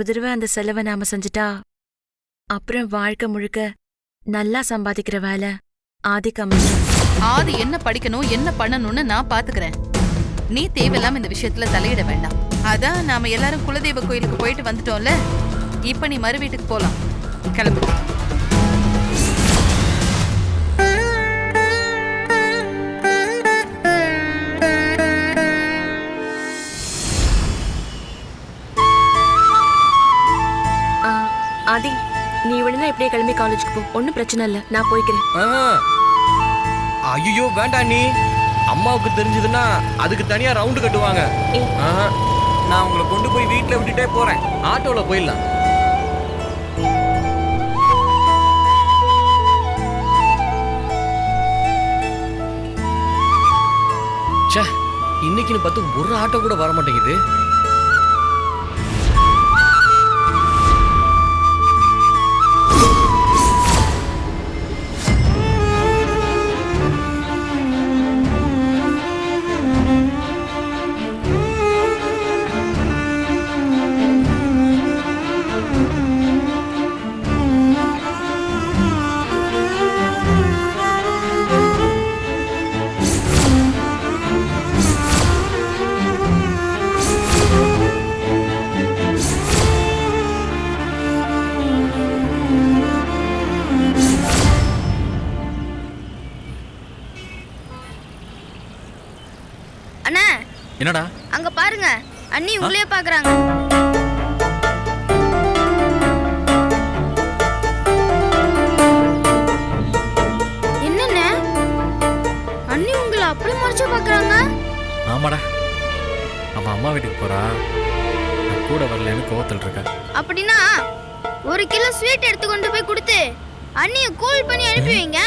ஒரு தடவை அந்த செலவை நாம செஞ்சுட்டா அப்புறம் வாழ்க்கை முழுக்க நல்லா சம்பாதிக்கிற வேலை ஆதிக்கு அமைஞ்சிரும் ஆதி என்ன படிக்கணும் என்ன பண்ணணும்னு நான் பாத்துக்கிறேன். நீ தேவையில்லாம இந்த விஷயத்துல தலையிட வேண்டாம். அதான் நாம எல்லாரும் குலதெய்வ கோயிலுக்கு போயிட்டு வந்துட்டோம்ல இப்ப நீ மறு வீட்டுக்கு போலாம். கிளம்பு. ஆதி நீ உடனே இப்படியே கிளம்பி காலேஜுக்கு போ. ஒன்றும் பிரச்சனை இல்லை. நான் போய்க்கிறேன். ஐயோ வேண்டாம் நீ. அம்மாவுக்கு தெரிஞ்சதுன்னா அதுக்கு தனியா ரவுண்டு கட்டுவாங்க. நான் உங்களை கொண்டு போய் வீட்ல விட்டுட்டே போறேன். ஆட்டோல போயிடலாம். ச்சே இன்னைக்குன்னு பார்த்து ஒரு ஆட்டோ கூட வர மாட்டேங்குது உங்களையே பாக்குறாங்க என்னண்ணே அண்ணி உங்களை அப்படி மறைச்சு பாக்குறாங்க ஆமாடா. அவன் அம்மா வீட்டுக்கு போறா. கூட வரலன்னு கோவத்தில் இருக்கா. அப்படின்னா ஒரு கிலோ ஸ்வீட் எடுத்து கொண்டு போய் கொடுத்து அண்ணிய கூல் பண்ணி அனுப்பி வைங்க.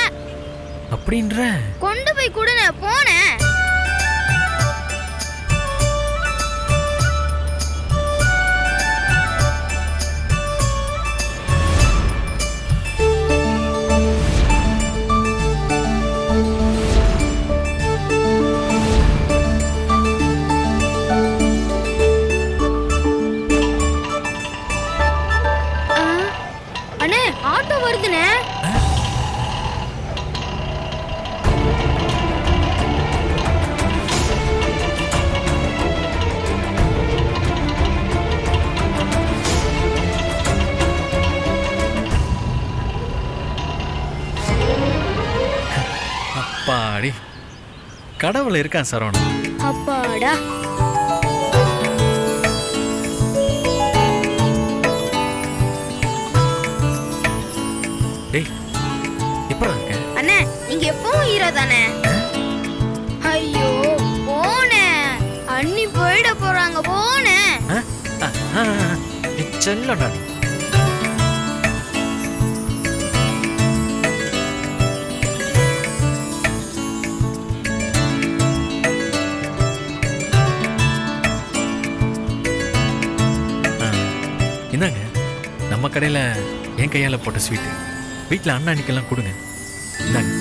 அப்படின்ற? கொண்டு போய் கொடுங்க போனேன். கடவுள் இருக்கான் சரவணன் அப்பாடா. டேய் எப்படா இருக்க? அண்ணே நீங்க எப்பவும் ஹீரோ தானே? ஐயோ போனேன் அண்ணி போயிட போறாங்க நீ செல்லடா. கடையில் என் கையால் போட்ட ஸ்வீட்டு வீட்டில் அண்ணா அன்னைக்கெல்லாம் கொடுங்க. இந்தாங்க.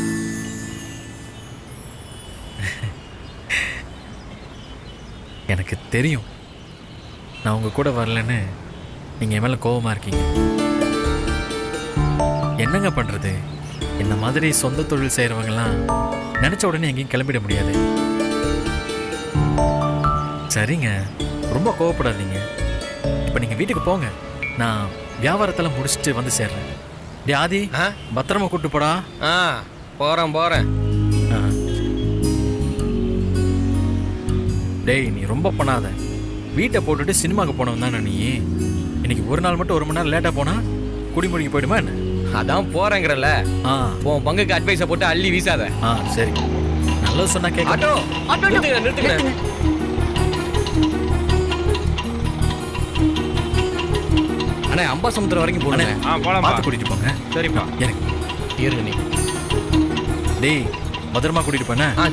எனக்கு தெரியும். நான் உங்க கூட வரலன்னு நீங்கள் என் மேலே கோபமாக இருக்கீங்க. என்னங்க பண்ணுறது இந்த மாதிரி சொந்த தொழில் செய்கிறவங்கலாம் நினச்ச உடனே எங்கேயும் கிளம்பிட முடியாது. சரிங்க. ரொம்ப கோவப்படாதீங்க. இப்போ நீங்கள் வீட்டுக்கு போங்க. நான் வியாபாரத்தெல்லாம் முடிச்சுட்டு வந்து சேர்றேன். டேய் ஆதி ஆ? பத்திரமா கூட்டு போடா. ஆ போறேன் போறேன். ஆ. டேய் நீ ரொம்ப பண்ணாத. வீட்டை போட்டுட்டு சினிமாக்கு போனவன் தானே நீ? இன்னைக்கு ஒரு நாள் மட்டும் ஒரு மணி நேரம் லேட்டாக போனா குடிமுடிக்கு போயிடுமா என்ன? அதான் போறேங்கிறல்ல ஆ. உன் பங்குக்கு அட்வைஸை போட்டு அள்ளி வீசாத. ஆ சரி. நல்லது சொன்னா கேட்க. Auto auto, auto. நிறுத்துங்க நிறுத்துங்க. அண்ணா அம்பாசமுத்திரம் வரைக்கும் அண்ணே, போனேன் ஆ போலாம்ப்பா. பார்த்து கூட்டிட்டு போங்க. சரிப்பா எனக்கு இருங்க நீ. டேய் பத்திரமா கூட்டிட்டு போனே ஆ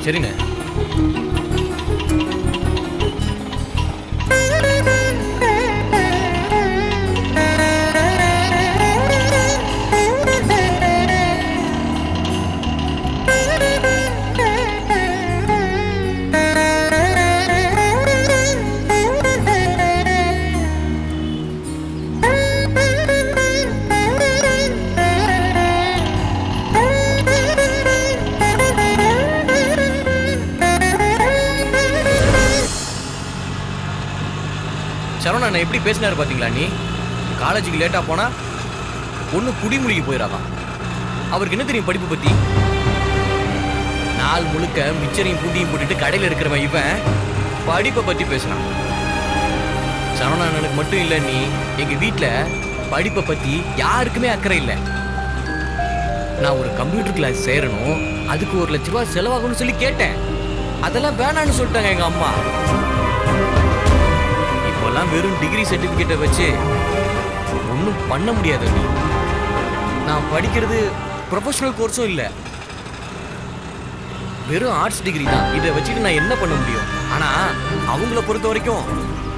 சரிங்க நான் எப்படி பேசினாரு பார்த்தீங்களா நீ? காலேஜுக்கு லேட்டாக போனால் ஒன்று குடிமொழிக்கு போயிடாதான் அவருக்கு என்ன தெரியும் படிப்பு பற்றி நாள் முழுக்க மிச்சரையும் பூட்டியும் போட்டுட்டு கடையில் இருக்கிறவன் இவன் படிப்பை பற்றி பேசுகிறான் சரவணானனுக்கு அண்ணனுக்கு மட்டும் இல்லை நீ எங்கள் வீட்டில் படிப்பை பற்றி யாருக்குமே அக்கறை இல்லை. நான் ஒரு கம்ப்யூட்டர் கிளாஸ் சேரணும் அதுக்கு ஒரு லட்ச ரூபா செலவாகும்னு சொல்லி கேட்டேன். அதெல்லாம் வேணாம்னு சொல்லிட்டாங்க எங்கள் அம்மா. இப்போல்லாம் வெறும் டிகிரி சர்டிஃபிகேட்டை வச்சு ஒன்றும் பண்ண முடியாது. நீ நான் படிக்கிறது ப்ரொஃபஷனல் கோர்ஸும் இல்லை. வெறும் ஆர்ட்ஸ் டிகிரி தான். இதை வச்சுட்டு நான் என்ன பண்ண முடியும்? ஆனால் அவங்கள பொறுத்த வரைக்கும்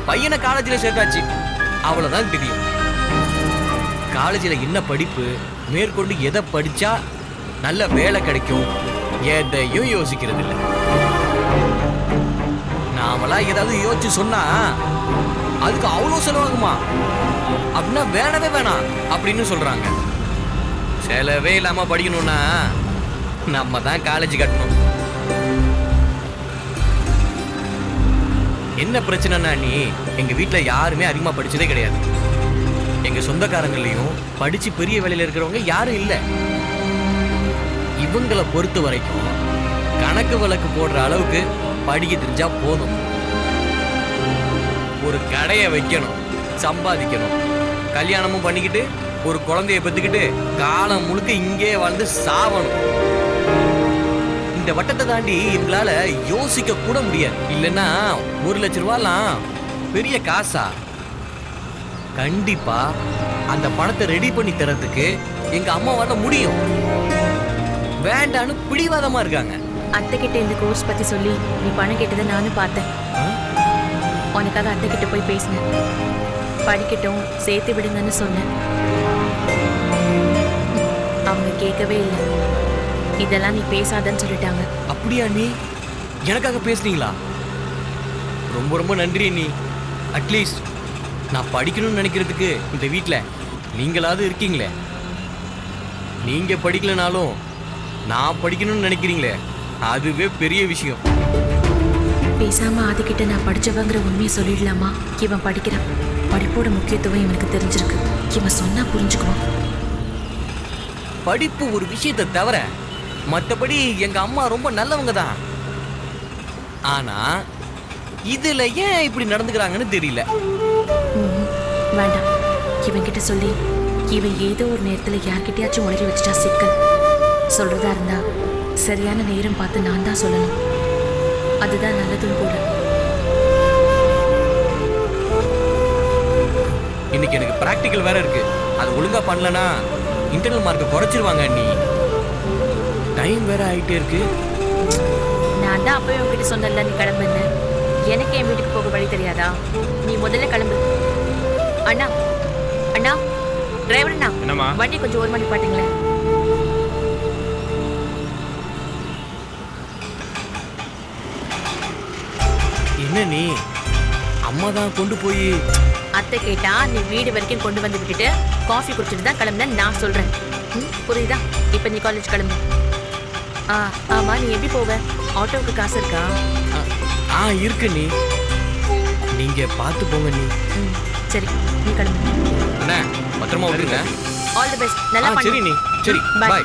பையனை காலேஜில் சேர்த்தாச்சு. அவ்வளோதான் தெரியும். காலேஜில் என்ன படிப்பு மேற்கொண்டு எதை படித்தா நல்ல வேலை கிடைக்கும் எதையும் யோசிக்கிறது இல்லை நாமளாக ஏதாவது யோசிச்சு சொன்னால் அதுக்கு அவ்வளோ செலவாகுமா? அப்படின்னா வேணவே வேணாம் அப்படின்னு சொல்கிறாங்க செலவே இல்லாமல் படிக்கணும்னா நம்ம தான் காலேஜ் கட்டணும். என்ன பிரச்சனைனா நீ எங்கள் வீட்டில் யாருமே அதிகமாக படித்ததே கிடையாது. எங்கள் சொந்தக்காரங்களையும் படித்து பெரிய வேலையில் இருக்கிறவங்க யாரும் இல்லை. இவங்களை பொறுத்த வரைக்கும் கணக்கு வழக்கு போடுற அளவுக்கு படிக்க தெரிஞ்சால் போதும். ஒரு கடையை வைக்கணும் சம்பாதிக்கணும். கல்யாணமும் பண்ணிக்கிட்டு ஒரு குழந்தைய பெற்றுக்கிட்டு காலம் முழுக்க இங்கே வாழ்ந்து சாவணும். இந்த வட்டத்தை தாண்டி எங்களால யோசிக்க கூட முடியாது. இல்லைன்னா ஒரு லட்ச ரூபாலாம் பெரிய காசா? கண்டிப்பா அந்த பணத்தை ரெடி பண்ணி தரதுக்கு எங்க அம்மாவால முடியும். வேண்டான்னு பிடிவாதமா இருக்காங்க. அத்தை கிட்ட இந்த கோர்ஸ் பத்தி சொல்லி நீ பணம் கேட்டதை நானும் பார்த்தேன்? உனக்காக அத்தை கிட்ட போய் பேசினேன். படிக்கட்டும் சேர்த்து விடுங்கன்னு சொன்னேன். அவங்க கேட்கவே இல்லை. இதெல்லாம் நீ பேசாதன்னு சொல்லிட்டாங்க. அப்படியா நீ எனக்காக பேசுனீங்களா? ரொம்ப ரொம்ப நன்றி நீ அட்லீஸ்ட் நான் படிக்கணும்னு நினைக்கிறதுக்கு இந்த வீட்டில் நீங்களாவது இருக்கீங்களே. நீங்கள் படிக்கலனாலும் நான் படிக்கணும்னு நினைக்கிறீங்களே. அதுவே பெரிய விஷயம். பேசாம ஆதிக்கிட்ட நான் படிச்சவங்கிற உண்மையை சொல்லிடலாமா? இவன் படிக்கிறான் படிப்போட முக்கியத்துவம் இவனுக்கு தெரிஞ்சிருக்கு. இவன் சொன்னா புரிஞ்சுக்குவான். படிப்பு ஒரு விஷயத்தை தவிர மற்றபடி எங்க அம்மா ரொம்ப நல்லவங்க தான் ஆனா இதுல ஏன் இப்படி நடந்துக்கிறாங்கன்னு தெரியல. வேண்டாம். இவன் கிட்ட சொல்லி இவன் ஏதோ ஒரு நேரத்துல யார்கிட்டயாச்சும் உளறி வச்சுட்டா சிக்கல். சொல்றதா இருந்தா சரியான நேரம் பார்த்து நான் தான் சொல்லணும். அதுதான் நல்லதும் கூட. இன்னைக்கு எனக்கு பிராக்டிக்கல் வேற இருக்கு. அது ஒழுங்கா பண்ணலனா இன்டர்னல் மார்க்கை குறைச்சிருவாங்க நீ டைம் வேற ஆயிட்டே இருக்கு. நான் தான் அப்பவே உன்கிட்ட சொன்னல நீ கிளம்புன்னு. எனக்கு என் வீட்டுக்கு போக வழி தெரியாதா? நீ முதல்ல கிளம்பு. அண்ணா அண்ணா டிரைவர் அண்ணா வண்டி கொஞ்சம் ஒரு மணி பாட்டுங்களேன் என்ன நீ? அம்மா தான் கொண்டு போய். அத்தை கேட்டா நீ வீடு வரைக்கும் கொண்டு வந்து விட்டுட்டு காஃபி குடிச்சிட்டு தான் கிளம்புனேன்னு நான் சொல்றேன். ம், புரியுதா? இப்போ நீ காலேஜ் கிளம்பு. ஆ ஆமா நீ எப்படி போவ? ஆட்டோவுக்கு காசு இருக்கா? ஆ இருக்கு நீ. நீங்க பார்த்து போங்க நீ. ம் சரி நீ கிளம்பு. அண்ணா பத்திரமா விடுங்க ஆல் தி பெஸ்ட் நல்லா ஆ, சரி பண்ணு நீ. சரி Bye.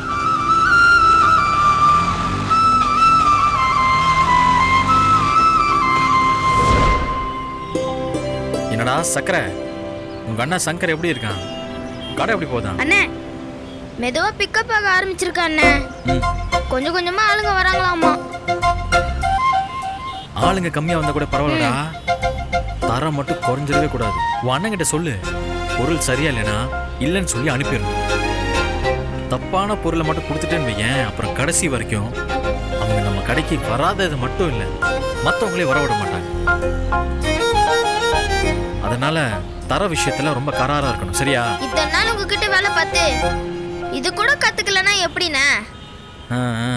என்னடா சக்கரை. உங்க அண்ணா சங்கர் எப்படி இருக்கான்? கடை எப்படி போதான் அண்ணே மெதுவா பிக்கப் ஆக ஆரம்பிச்சிருக்கா அண்ணே. கொஞ்சம் கொஞ்சமா ஆளுங்க வராங்களாமா. ஆளுங்க கம்மியா வந்தா கூட பரவாயில்லடா. தரம் மட்டும் குறைஞ்சிடவே கூடாது. உன் அண்ணன் கிட்ட சொல்லு. பொருள் சரியா இல்லைனா இல்லைன்னு சொல்லி அனுப்பிடணும். தப்பான பொருளை மட்டும் கொடுத்துட்டேன்னு வையேன். அப்புறம் கடைசி வரைக்கும் அவங்க நம்ம கடைக்கு வராதது மட்டும் இல்லை மற்றவங்களே வரவிட மாட்டாங்க. அதனால தர விஷயத்துல ரொம்ப கராரா இருக்கணும் சரியா இத்தனை நாள் உங்ககிட்ட வேலை பார்த்து இது கூட கத்துக்கலன்னா எப்படிண்ணே ஆ ஆ.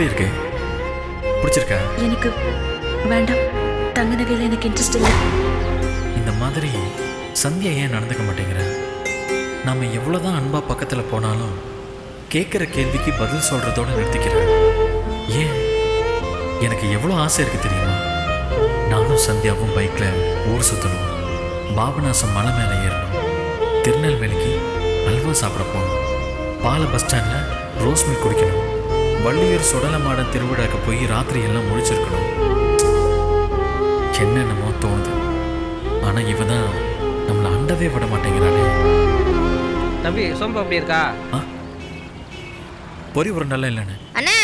எப்படி இருக்கு? பிடிச்சிருக்கா? எனக்கு வேண்டாம். தங்க நகையில் எனக்கு இன்ட்ரெஸ்ட் இல்லை. இந்த மாதிரி சந்தியா ஏன் நடந்துக்க மாட்டேங்கிற? நாம் எவ்வளோதான் அன்பா பக்கத்தில் போனாலும் கேட்குற கேள்விக்கு பதில் சொல்கிறதோட நிறுத்திக்கிறேன் ஏன்? எனக்கு எவ்வளோ ஆசை இருக்குது தெரியுமா? நானும் சந்தியாவும் பைக்கில் ஊர் சுற்றணும் பாபநாசம் மலை மேலே ஏறணும். திருநெல்வேலிக்கு அல்வா சாப்பிட போகணும். பாலை பஸ் ஸ்டாண்டில் ரோஸ் மில்க் குடிக்கணும். வள்ளியூர் சுடலமாடன் திருவிழாக்கு போய் ராத்திரி எல்லாம் முழிச்சிருக்கணும். என்னென்னமோ தோணுது. ஆனா இவ தான் நம்மளை அண்டவே விட மாட்டேங்கிறாளே. தம்பி சோம்பு அப்படி இருக்கா? பொறி ஒரு நல்ல இல்லைன்னு அண்ணே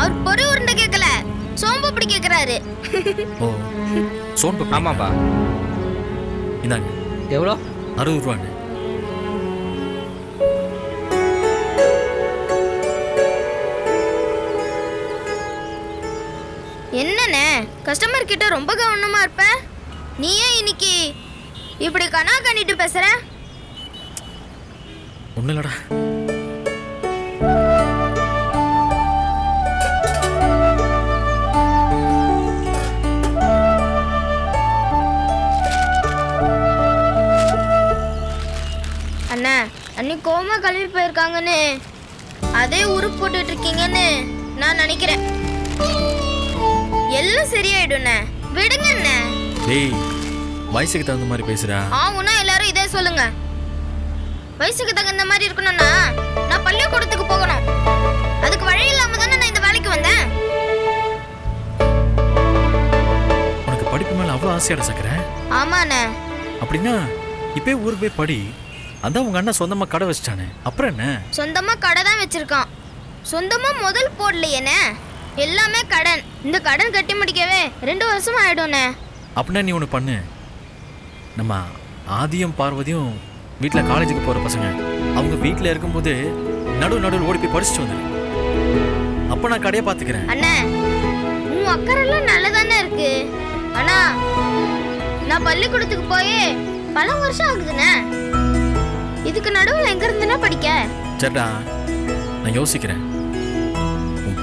அவர் பொறி உருண்டை கேட்கல. சோம்பு அப்படி கேக்குறாரு ஓ பப்படி ஆமாப்பா. இந்தாங்க. எவ்வளோ? அறுபது ரூபான்னு கஸ்டமர் கிட்ட ரொம்ப கவனமா இருப்ப? நீ ஏன் இன்னைக்கு இப்படி கனா கண்ணிட்டு பேசுற? ஒன்றும் இல்லடா அண்ணா அன்னைக்கு கோமா கழுவி போயிருக்காங்கன்னு. அதே உரு போட்டுட்டு இருக்கீங்கன்னு நான் நினைக்கிறேன். எல்லாம் சரியாயிடும்ண்ணே. விடுங்க அண்ணே டேய் வயசுக்கு தகுந்த மாதிரி பேசுறா ஆகும்னா எல்லாரும் இதே சொல்லுங்க. வயசுக்கு தகுந்த மாதிரி இருக்கணும்னா நான் பள்ளிக்கூடத்துக்கு போகணும். அதுக்கு வழி இல்லாம தானே நான் இந்த வேலைக்கு வந்தேன். உனக்கு படிப்பு மேலே அவ்வளோ ஆசையாட சக்கர? ஆமாண்ணே. அப்படின்னா இப்பே ஊருக்கு போய் படி. அதான் உங்க அண்ணன் சொந்தமாக கடை வச்சிட்டானே. அப்புறம் என்ன? சொந்தமா கடை தான் வச்சிருக்கான். சொந்தமா முதல் போடலையேண்ணே. எல்லாமே கடன். இந்த கடன் கட்டி முடிக்கவே ரெண்டு வருஷம் ஆயிடும்ண்ணே. அப்படின்னா நீ ஒன்று பண்ணு. நம்ம ஆதியும் பார்வதியும் வீட்டில் காலேஜுக்கு போகிற பசங்க. அவங்க வீட்டில் இருக்கும்போது நடு நடுவில் ஓடி போய் படிச்சுட்டு வந்துடு அப்போ நான் கடையை பார்த்துக்கிறேன். அண்ணே உன் அக்கறைலாம் நல்லதானே இருக்கு. ஆனா நான் பள்ளிக்கூடத்துக்கு போய் பல வருஷம் ஆகுதுண்ணே. இதுக்கு நடுவில் எங்க இருந்துன்னா படிக்க? சரிடா நான் யோசிக்கிறேன்.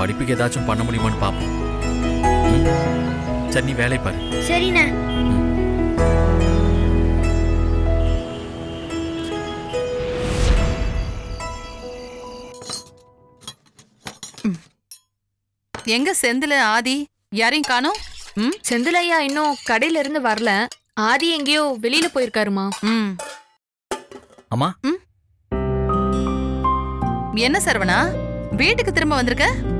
படிப்புக்கு ஏதாச்சும் பண்ண முடியுமான்னு பார்ப்போம்? சரி நீ வேலை பாரு. சரிண்ணே. எங்க செந்தில ஆதி யாரையும் காணோம்? ம்? செந்திலையா இன்னும் கடையில இருந்து வரல. ஆதி எங்கேயோ வெளியில போயிருக்காருமா. ம். அம்மா? என்ன சரவணா? வீட்டுக்கு திரும்ப வந்திருக்க?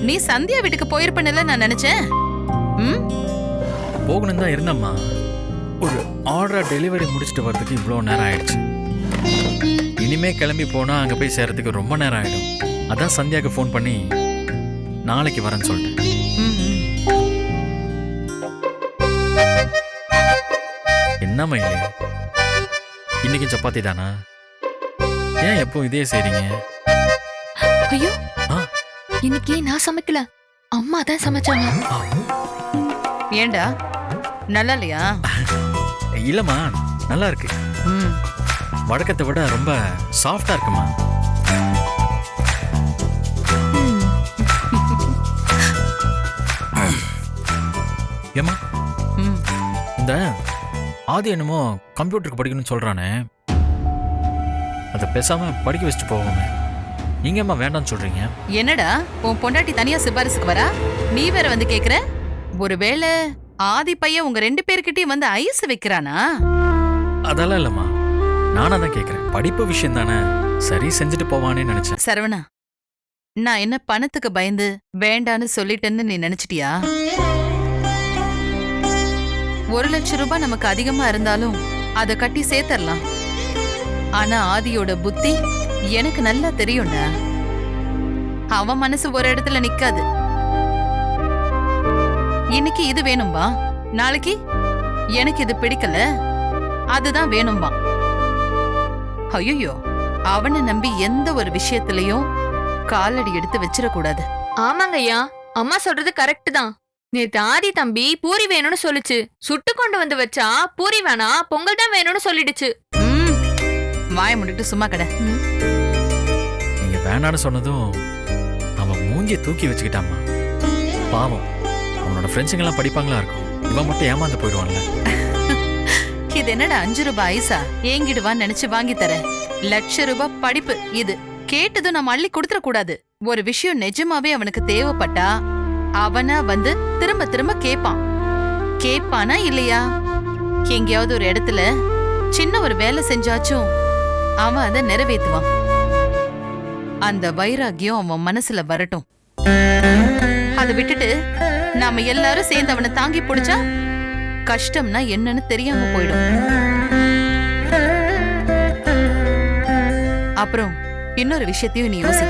நீ சந்தியா வீட்டுக்கு போயிருப்பேன்னு நான் நினைச்சேன். ம்? போகணும் தான் இருந்தம்மா. ஒரு ஆர்டரை டெலிவரி முடிச்சுட்டு வரதுக்கு இவ்வளோ நேரம் ஆயிடுச்சு. இனிமே கிளம்பி போனால் அங்கே போய் சேர்றதுக்கு ரொம்ப நேரம் ஆயிடும். அதான் சந்தியாவுக்கு ஃபோன் பண்ணி நாளைக்கு வரேன்னு சொல்லிட்டேன். என்ன மயிலே இன்னைக்கு சப்பாத்தி தானா? ஏன் எப்போ இதே செய்றீங்க? ஐயோ. ஆ. இன்னைக்கு நான் சமைக்கல. அம்மா தான் சமைச்சாங்க. ஏண்டா? நல்லா இல்லையா? இல்லைம்மா நல்லா இருக்கு. ம். வழக்கத்தை விட ரொம்ப சாஃப்டா இருக்குமா ம், ஏம்மா? ம். இந்த ஆதி என்னமோ கம்ப்யூட்டருக்கு படிக்கணும்னு சொல்றானே. அதை பேசாம படிக்க வச்சுட்டு போவோமே. நீங்க ஏம்மா வேண்டாம்னு சொல்றீங்க. என்னடா? உன் பொண்டாட்டி தனியா சிபாரிசுக்கு வரா? நீ வேற வந்து கேக்குற? ஒருவேளை ஆதி பையன் உங்க ரெண்டு பேர்கிட்டயும் வந்து ஐஸ் வைக்கிறானா? அதெல்லாம் இல்லைம்மா. நானா தான் கேட்குறேன் படிப்பு விஷயம் தானே. சரி செஞ்சுட்டு போவானே நினைச்சேன். சரவணா நான் என்ன பணத்துக்கு பயந்து வேண்டான்னு சொல்லிட்டேன்னு நீ நினைச்சிட்டியா? ஒரு லட்சம் ரூபாய் நமக்கு அதிகமா இருந்தாலும் அதை கட்டி சேர்த்தரலாம். ஆனா ஆதியோட புத்தி எனக்கு நல்லா தெரியும்டா அவன் மனசு ஒரு இடத்துல நிக்காது. இன்னைக்கு இது வேணும்பா? நாளைக்கு? எனக்கு இது பிடிக்கல. அதுதான் வேணும்பா. ஐயோ அவனை நம்பி எந்த ஒரு விஷயத்திலையும் காலடி எடுத்து வச்சிடக்கூடாது. ஆமாங்க ஐயா அம்மா சொல்றது கரெக்ட் தான். நேத்து ஆதி தம்பி பூரி வேணும்னு சொல்லுச்சு. சுட்டு கொண்டு வந்து வச்சா பூரி வேணா பொங்கல் தான் வேணும்னு சொல்லிடுச்சு. வாய முடிட்டு சும்மா கடை. நீங்க வேணான்னு சொன்னதும் அவன் மூஞ்சிய தூக்கி வச்சுக்கிட்டாம்மா. பாவம் அவனோட ஃப்ரெண்ட்ஸுங்கெல்லாம் படிப்பாங்களா இருக்கும். இவன் மட்டும் ஏமாந்து போயிடுவான்ல. இது என்னடா அஞ்சு ரூபாய் ஐசா ஏங்கிடுவான்னு நினைச்சு வாங்கி தரேன். லட்ச ரூபாய் படிப்பு இது. கேட்டதும் நம்ம அள்ளி கொடுத்துட கூடாது. ஒரு விஷயம் நிஜமாவே அவனுக்கு தேவைப்பட்டா அவனா வந்து திரும்ப திரும்ப கேட்பான் கேட்பானா இல்லையா? எங்கேயாவது ஒரு இடத்துல சின்ன ஒரு வேலை செஞ்சாச்சும் அவன் அதை நிறைவேத்துவான் அந்த வைராகியம் அவன் மனசுல வரட்டும். அதை விட்டுட்டு நாம எல்லாரும் சேர்ந்து அவனை தாங்கி பிடிச்சா கஷ்டம்னா என்னன்னு தெரியாம போயிடும். அப்புறம் இன்னொரு விஷயத்தையும் நீ யோசி.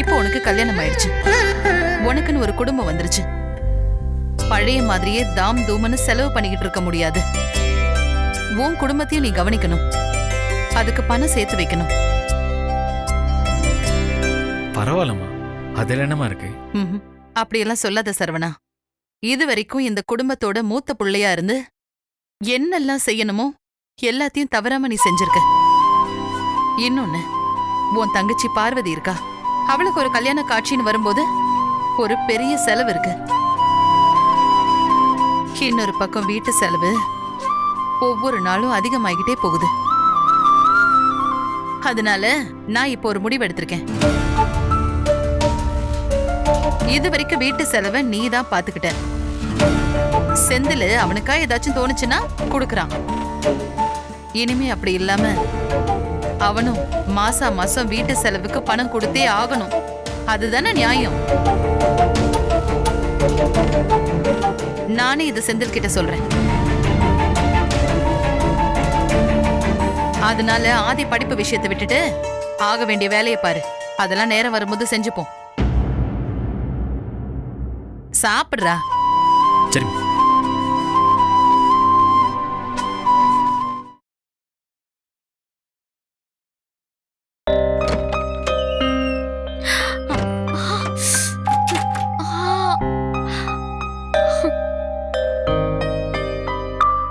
இப்போ உனக்கு கல்யாணம் ஆயிடுச்சு. உனக்குன்னு ஒரு குடும்பம் வந்துருச்சு. பழைய மாதிரியே தாம் தூமன்னு செலவு பண்ணிக்கிட்டு இருக்க முடியாது. உன் குடும்பத்தையும் நீ கவனிக்கணும். அதுக்கு பணம் சேர்த்து வைக்கணும். பரவாயில்லம்மா. அதில் என்னம்மா இருக்கு? ம்ஹும். அப்படியெல்லாம் சொல்லாத சரவணா. இது வரைக்கும் இந்த குடும்பத்தோட மூத்த புள்ளையா இருந்து என்னெல்லாம் செய்யணுமோ எல்லாத்தையும் தவறாம நீ செஞ்சிருக்க. இன்னொன்னு உன் தங்கச்சி பார்வதி இருக்கா? அவளுக்கு ஒரு கல்யாண காட்சின்னு வரும்போது ஒரு பெரிய செலவு இருக்கு. இன்னொரு பக்கம் வீட்டு செலவு ஒவ்வொரு நாளும் அதிகமாகிட்டே போகுது. அதனால நான் இப்போ ஒரு முடிவு எடுத்திருக்கேன். இது வரைக்கும் வீட்டு செலவை நீ தான் பாத்துக்கிட்ட. செந்தில் அவனுக்கா ஏதாச்சும் தோணுச்சுன்னா கொடுக்குறான். இனிமே அப்படி இல்லாம அவனும் மாசா மாசம் வீட்டு செலவுக்கு பணம் கொடுத்தே ஆகணும். அதுதானே நியாயம். நானே இது செந்தில் கிட்ட சொல்றேன். அதனால ஆதி படிப்பு விஷயத்தை விட்டுட்டு ஆக வேண்டிய வேலையை பாரு. அதெல்லாம் நேரம் வரும்போது செஞ்சுப்போம். சாப்பிடுறா. சரி.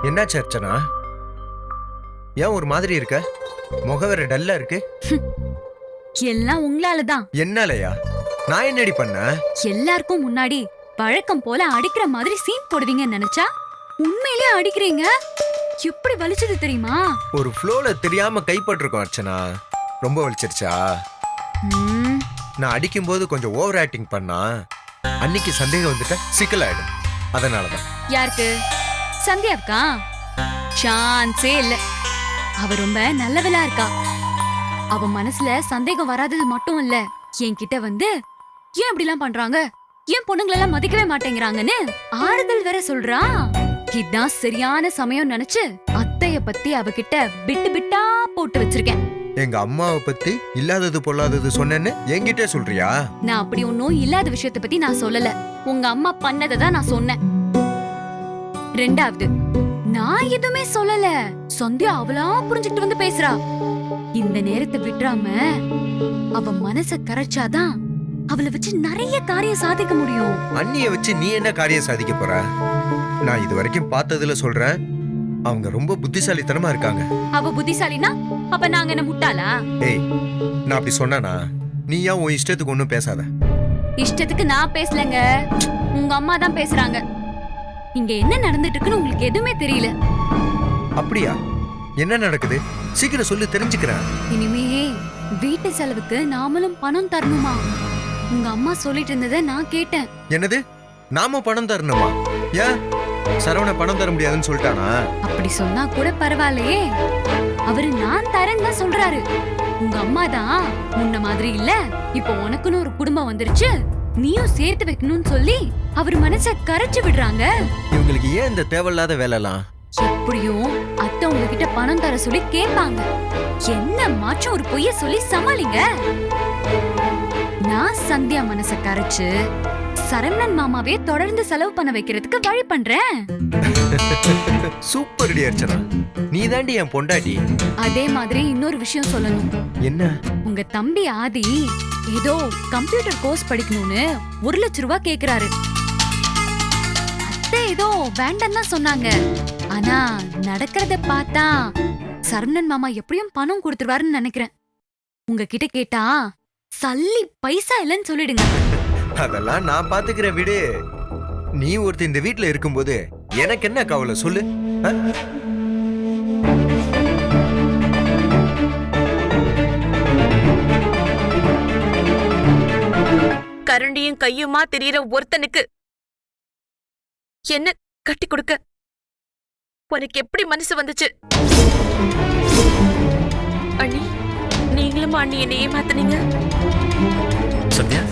என்னாச்சு அர்ச்சனா? ஏன் ஒரு மாதிரி இருக்க? முகம் வேற டல்லா இருக்கு. எல்லாம் உங்களால தான் என்னாலயா? நான் என்னடி பண்ணேன் எல்லாருக்கும் முன்னாடி வழக்கம் போல அடிக்கிற மாதிரி சீன் போடுவீங்கன்னு நினைச்சா உண்மையிலேயே அடிக்கிறீங்க? எப்படி வலிச்சது தெரியுமா? ஒரு ஃப்ளோல தெரியாம கைப்பட்டிருக்கோம் அர்ச்சனா. ரொம்ப வலிச்சிருச்சா? நான் அடிக்கும்போது கொஞ்சம் ஓவர் ஆக்டிங் பண்ணா அன்னைக்கு சந்தேகம் வந்துட்டா சிக்கலாயிடும். அதனாலதான். யாருக்கு? சந்தியாவுக்கா? சான்ஸே இல்ல. அவ ரொம்ப நல்லவளா இருக்கா. அவ மனசுல சந்தேகம் வராதது மட்டும் இல்ல. என்கிட்ட வந்து ஏன் இப்படிலாம் பண்றாங்க? ஏன் பொண்ணுங்களெல்லாம் மதிக்கவே மாட்டேங்கிறாங்கன்னு ஆறுதல் வேற சொல்றா. இதான் சரியான சமயம் நினைச்சு அத்தைய பத்தி அவகிட்ட பிட்டு பிட்டா போட்டு வச்சிருக்கேன். எங்க அம்மாவை பத்தி இல்லாதது பொல்லாதது சொன்னேன்னு என்கிட்ட சொல்றியா? நான் அப்படி ஒன்னும் இல்லாத விஷயத்த பத்தி நான் சொல்லல. உங்க அம்மா பண்ணதை தான் நான் சொன்னேன். ரெண்டாவது நான் எதுவுமே சொல்லல. சந்தியா அவளா புரிஞ்சுட்டு வந்து பேசுறா. இந்த நேரத்தை விட்டுறாம அவ மனச கரைச்சாதான் அவளை வச்சு நிறைய காரியம் சாதிக்க முடியும். அண்ணிய வச்சு நீ என்ன காரியம் சாதிக்க போற? நான் இது வரைக்கும் பார்த்ததுல சொல்றேன். அவங்க ரொம்ப புத்திசாலித்தனமா இருக்காங்க. அவ புத்திசாலினா அப்ப நாங்க என்ன முட்டாளா? ஏய் நான் அப்படி சொன்னானா? நீ ஏன் உன் இஷ்டத்துக்கு ஒன்றும் பேசாத. இஷ்டத்துக்கு நான் பேசலங்க. உங்க அம்மா தான் பேசுறாங்க. இங்க என்ன நடந்துட்டு இருக்குன்னு உங்களுக்கு எதுவுமே தெரியல. அப்படியா? என்ன நடக்குது? சீக்கிரம் சொல்லி தெரிஞ்சுக்கிறேன். இனிமே வீட்டு செலவுக்கு நாமளும் பணம் தரணுமா? உங்க அம்மா சொல்லிட்டு இருந்ததை நான் கேட்டேன். என்னது? நாம பணம் தரணுமா? ஏன்? சரவண பணம் தர முடியாதுன்னு சொல்லிட்டானா? அப்படி சொன்னா கூட பரவாயில்லையே. அவரு நான் தரேன்னு தான் சொல்றாரு. உங்க அம்மா தான் முன்ன மாதிரி இல்ல. இப்போ உனக்குன்னு ஒரு குடும்பம் வந்துருச்சு. நீயும் சேர்த்து வைக்கணும்னு சொல்லி அவர் மனச கரைச்சு விடுறாங்க. இவங்களுக்கு ஏன் இந்த தேவையில்லாத வேலைலாம்? எப்படியும் அத்தை உங்ககிட்ட பணம் தர சொல்லி கேட்பாங்க. என்ன மாற்றம் ஒரு பொய்ய சொல்லி சமாளிங்க. நான் சந்தியா மனச கரைச்சு சரவணன் மாமாவே தொடர்ந்து செலவு பண்ண வைக்கிறதுக்கு வழி பண்றேன். Super D Archana. நீ தாண்டி என் பொண்டாட்டி. அதே மாதிரி இன்னொரு விஷயம் சொல்லணும். என்ன? உங்க தம்பி ஆதி ஏதோ கம்ப்யூட்டர் கோர்ஸ் படிக்கணும்னு ஒரு லட்ச ரூபா கேக்குறாரு. அத்தை ஏதோ வேண்டாம் தான் சொன்னாங்க. ஆனா நடக்கிறத பார்த்தா சரவணன் மாமா எப்படியும் பணம் கொடுத்துருவாருன்னு நினைக்கிறேன். உங்ககிட்ட கேட்டா சல்லி பைசா இல்லைன்னு சொல்லிடுங்க. அதெல்லாம் நான் பாத்துக்கிறேன் விடு. நீ ஒருத்தர் இந்த வீட்டுல இருக்கும்போது எனக்கு என்ன கவலை சொல்லு? கரண்டியும் கையுமா தெரியற ஒருத்தனுக்கு. என்ன கட்டி கொடுக்க? உனக்கு எப்படி மனசு வந்துச்சு? அண்ணி நீங்களும் அண்ணி என்ன ஏமாத்தினீங்க சத்யா